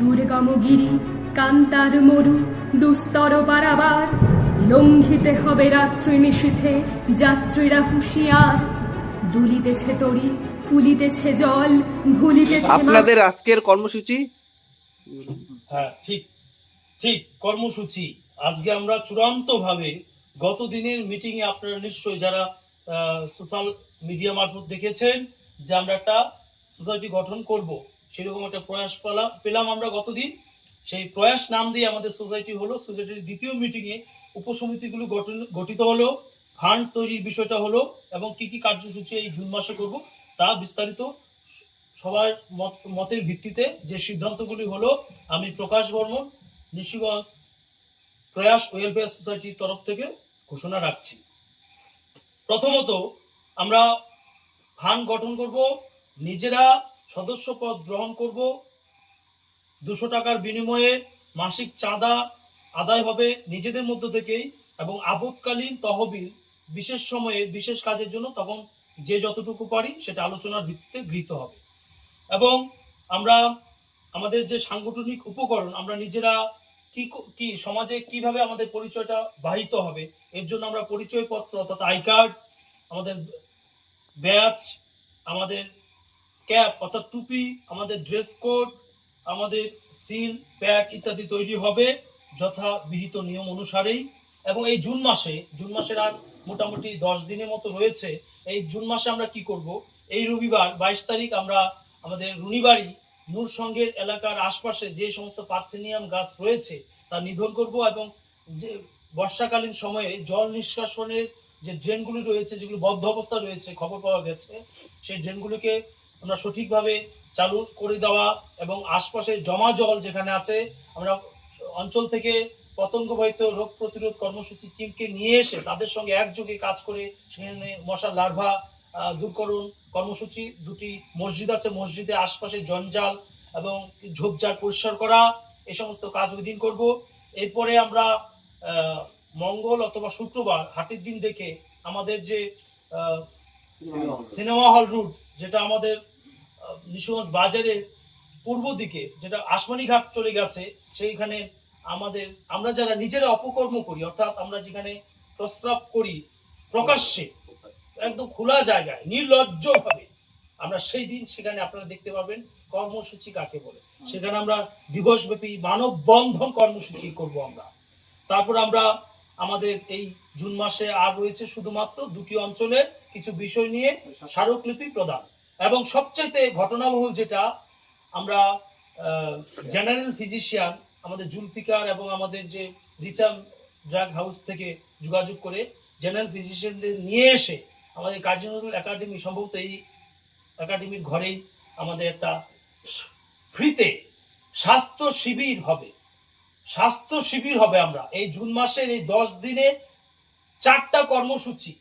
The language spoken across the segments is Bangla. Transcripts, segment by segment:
দুর্গমগিরি কান্তার মরু দুস্তর পারাবার লঙ্ঘিতে হবে রাত্রি নিশীথে যাত্রীরা হুঁশিয়ার। দুলিতেছে তরি ফুলিতেছে জল ভুলিতেছে। আপনাদের আজকের কর্মসূচি? হ্যাঁ ঠিক ঠিক কর্মসূচি। আজকে আমরা চূড়ান্তভাবে গত দিনের মিটিংয়ে আপনারা নিশ্চয়ই যারা সোশ্যাল মিডিয়া মারফত দেখেছেন যে আমরা একটা সোসাইটি গঠন করব। সেরকম একটা প্রয়াস পেলাম পেলাম আমরা গতদিন। সেই প্রয়াস নাম দিয়ে আমাদের সোসাইটি হলো, সোসাইটির দ্বিতীয় মিটিংয়ে উপসমিতিগুলো গঠন, গঠিত হলো ফান্ড তৈরির বিষয়টা হলো, এবং কি কি কার্যসূচি এই জুন মাসে করব তা বিস্তারিত সবার মত, মতের ভিত্তিতে যে সিদ্ধান্তগুলি হলো, আমি প্রকাশ বর্মন, নিশিগঞ্জ প্রয়াস ওয়েলফেয়ার সোসাইটির তরফ থেকে ঘোষণা রাখছি। প্রথমত আমরা ফান্ড গঠন করব, নিজেরা সদস্য পদ গ্রহণ করব। দুশো টাকার বিনিময়ে মাসিক চাঁদা আদায় হবে নিজেদের মধ্য থেকেই এবং আপৎকালীন তহবিল বিশেষ সময়ে বিশেষ কাজের জন্য তখন যে যতটুকু পারি সেটা আলোচনার ভিত্তিতে গৃহীত হবে। এবং আমরা আমাদের যে সাংগঠনিক উপকরণ, আমরা নিজেরা কি, ক- সমাজে কীভাবে আমাদের পরিচয়টা বাহিত হবে, এর জন্য আমরা পরিচয়পত্র অর্থাৎ আই কার্ড, আমাদের ব্যাচ, আমাদের ক্যাপ অর্থাৎ টুপি, আমাদের ড্রেস কোড আমাদের সিল প্যাড ইত্যাদি তৈরি হবে যথা বিহিত নিয়ম অনুসারেই। এবং এই জুন মাসে, জুন মাসের আর মোটামুটি দশ দিনের মতো রয়েছে, এই জুন মাসে আমরা কি করব? এই রবিবার, বাইশ তারিখ আমরা আমাদের রুনিবাড়ি নূর সঙ্গের এলাকার আশপাশে যে সমস্ত পার্থেনিয়াম গাছ রয়েছে, তা নিধন করব এবং যে বর্ষাকালীন সময়ে জল নিষ্কাশনের যে ড্রেনগুলি রয়েছে, যেগুলো বদ্ধ অবস্থা রয়েছে, খবর পাওয়া গেছে, সেই ড্রেনগুলিকে আমরা সঠিকভাবে চালু করে দেওয়া এবং আশপাশে জমা জল যেখানে আছে আমরা অঞ্চল থেকে পতঙ্গবাহিত রোগ প্রতিরোধ কর্মসূচি টিমকে নিয়ে এসে তাদের সঙ্গে একযোগে কাজ করে সেখানে মশার লার্ভা দূরকরণ কর্মসূচি দুটি মসজিদ আছে মসজিদে আশপাশে জঞ্জাল এবং ঝোপঝাড় পরিষ্কার করা এই সমস্ত কাজ ওই দিন করব। এরপরে আমরা মঙ্গল অথবা শুক্রবার হাটের দিন দেখে আমাদের যে সিনেমা হল রুট যেটা আমাদের নিশিগঞ্জ বাজারের পূর্ব দিকে, যেটা আসমানি ঘাট চলে গেছে, সেইখানে আমাদের, আমরা যারা নিজেরা অপকর্ম করি, অর্থাৎ আমরা যেখানে প্রস্রাব করি, প্রকাশ্যে, একদম খোলা জায়গায় নির্লজ্জ ভাবে আমরা সেই দিন সেখানে আপনারা দেখতে পাবেন কর্মসূচি কাকে বলে। সেখানে আমরা দিবসব্যাপী মানব বন্ধন কর্মসূচি করব আমরা। তারপর আমরা আমাদের এই জুন মাসে আর রয়েছে শুধুমাত্র দুটি অঞ্চলে কিছু বিষয় নিয়ে স্মারকলিপি প্রদান। এবং সবচেয়ে ঘটনাবহুল যেটা, আমরা জেনারেল ফিজিশিয়ান আমাদের জুলফিকার এবং আমাদের যে রিচাম ড্রাগ হাউস থেকে যোগাযোগ করে জেনারেল ফিজিশিয়ানদের নিয়ে এসে আমাদের কাজী নজরুল একাডেমি, সম্ভবত এই একাডেমির ঘরেই আমাদের একটা ফ্রিতে স্বাস্থ্য শিবির হবে। স্বাস্থ্য শিবির হবে আমরা। এই জুন মাসের এই দশ দিনে চারটা কর্মসূচি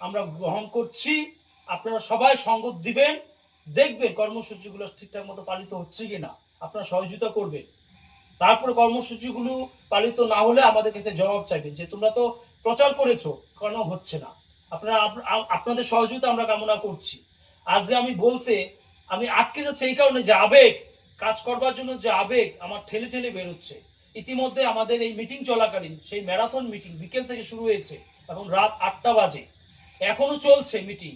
আমরা গ্রহণ করছি। আপনারা সবাই সঙ্গত দিবেন, দেখবেন কর্মসূচিগুলো ঠিকঠাক মতো পালিত হচ্ছে কি না আপনারা সহযোগিতা করবেন। তারপরে কর্মসূচিগুলো পালিত না হলে আমাদের কাছে জবাব চাইবেন যে তোমরা তো প্রচার করেছ, কেন হচ্ছে না? আপনারা আপনাদের সহযোগিতা আমরা কামনা করছি। আজকে আমি বলতে, আমি আটকে যাচ্ছে এই কারণে যে আবেগ, কাজ করবার জন্য যে আবেগ আমার ঠেলে ঠেলে বেরোচ্ছে। ইতিমধ্যে আমাদের এই মিটিং চলাকালীন সেই ম্যারাথন মিটিং বিকেল থেকে শুরু হয়েছে, এখন রাত আটটা বাজে। এখনও চলছে মিটিং।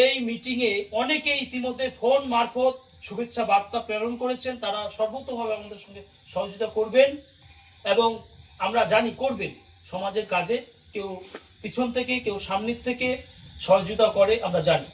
এই মিটিংয়ে অনেকে ইতিমধ্যে ফোন মারফত শুভেচ্ছা বার্তা প্রেরণ করেছেন। তারা সর্বতভাবে আমাদের সঙ্গে সহযোগিতা করবেন এবং আমরা জানি করবেন। সমাজের কাজে কেউ পিছন থেকে, কেউ সামনের থেকে সহযোগিতা করে, আমরা জানি।